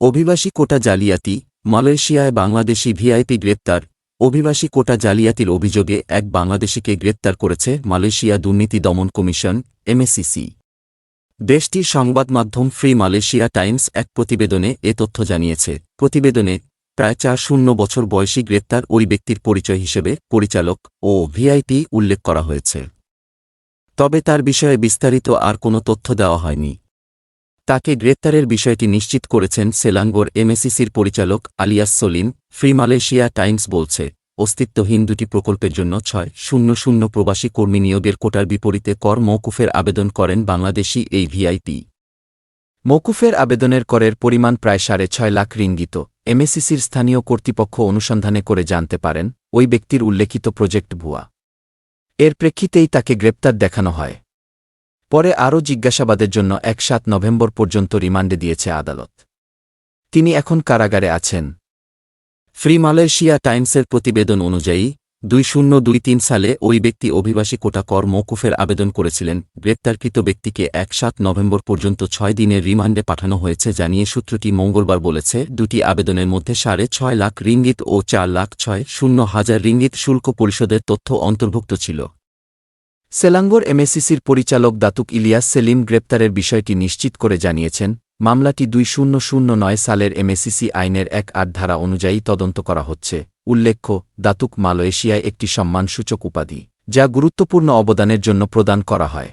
অভিবাসী কোটা জালিয়াতি, মালয়েশিয়ায় বাংলাদেশি ভিআইপি গ্রেপ্তার, অভিবাসী কোটা জালিয়াতির অভিযোগে এক বাংলাদেশিকে গ্রেপ্তার করেছে মালয়েশিয়া দুর্নীতি দমন কমিশন, এমএসিসি। দেশটির সংবাদ মাধ্যম ফ্রি মালয়েশিয়া টাইমস এক প্রতিবেদনে এ তথ্য জানিয়েছে। প্রতিবেদনে প্রায় চার শূন্য বছর বয়সী গ্রেপ্তার ওই ব্যক্তির পরিচয় হিসেবে পরিচালক ও ভিআইপি উল্লেখ করা হয়েছে। তবে তার বিষয়ে বিস্তারিত আর কোনো তথ্য দেওয়া হয়নি। তাকে গ্রেপ্তারের বিষয়টি নিশ্চিত করেছেন সেলাঙ্গোর এমএসিসির পরিচালক Alias Salim, free Malaysia Times বলছে, অস্তিত্বহীন দুটি প্রকল্পের জন্য ছয় শূন্য শূন্য প্রবাসী কর্মী নিয়োগের কোটার বিপরীতে কর মৌকুফের আবেদন করেন বাংলাদেশি এই ভিআইপি মৌকুফের আবেদনের করের পরিমাণ প্রায় সাড়ে ছয় লাখ রিঙ্গিত। এমএসিসির স্থানীয় কর্তৃপক্ষ অনুসন্ধানে করে জানতে পারেন, ওই ব্যক্তির উল্লেখিত প্রজেক্ট ভুয়া। এর প্রেক্ষিতেই তাকে গ্রেপ্তার দেখানো হয়। পরে আরও জিজ্ঞাসাবাদের জন্য এক সাত নভেম্বর পর্যন্ত রিমান্ডে দিয়েছে আদালত। তিনি এখন কারাগারে আছেন। ফ্রি মালয়েশিয়া টাইমসের প্রতিবেদন অনুযায়ী, দুই শূন্য দুই তিন সালে ওই ব্যক্তি অভিবাসী কোটা কর মৌকুফের আবেদন করেছিলেন, গ্রেপ্তারকৃত ব্যক্তিকে এক সাত নভেম্বর পর্যন্ত ছয় দিনের রিমান্ডে পাঠানো হয়েছে জানিয়ে সূত্রটি মঙ্গলবার বলেছে, দুটি আবেদনের মধ্যে সাড়ে ছয় লাখ রিঙ্গিত ও চার লাখ ছয় শূন্য হাজার রিঙ্গিত শুল্ক পরিষদের তথ্য অন্তর্ভুক্ত ছিল। সেলাঙ্গোর এমএসিসির পরিচালক দাতুক ইলিয়াস সেলিম গ্রেপ্তারের বিষয়টি নিশ্চিত করে জানিয়েছেন, মামলাটি দুই শূন্য শূন্য নয় সালের এমএসিসি আইনের এক আট ধারা অনুযায়ী তদন্ত করা হচ্ছে, উল্লেখ্য, দাতুক মালয়েশিয়ায় একটি সম্মানসূচক উপাধি, যা গুরুত্বপূর্ণ অবদানের জন্য প্রদান করা হয়।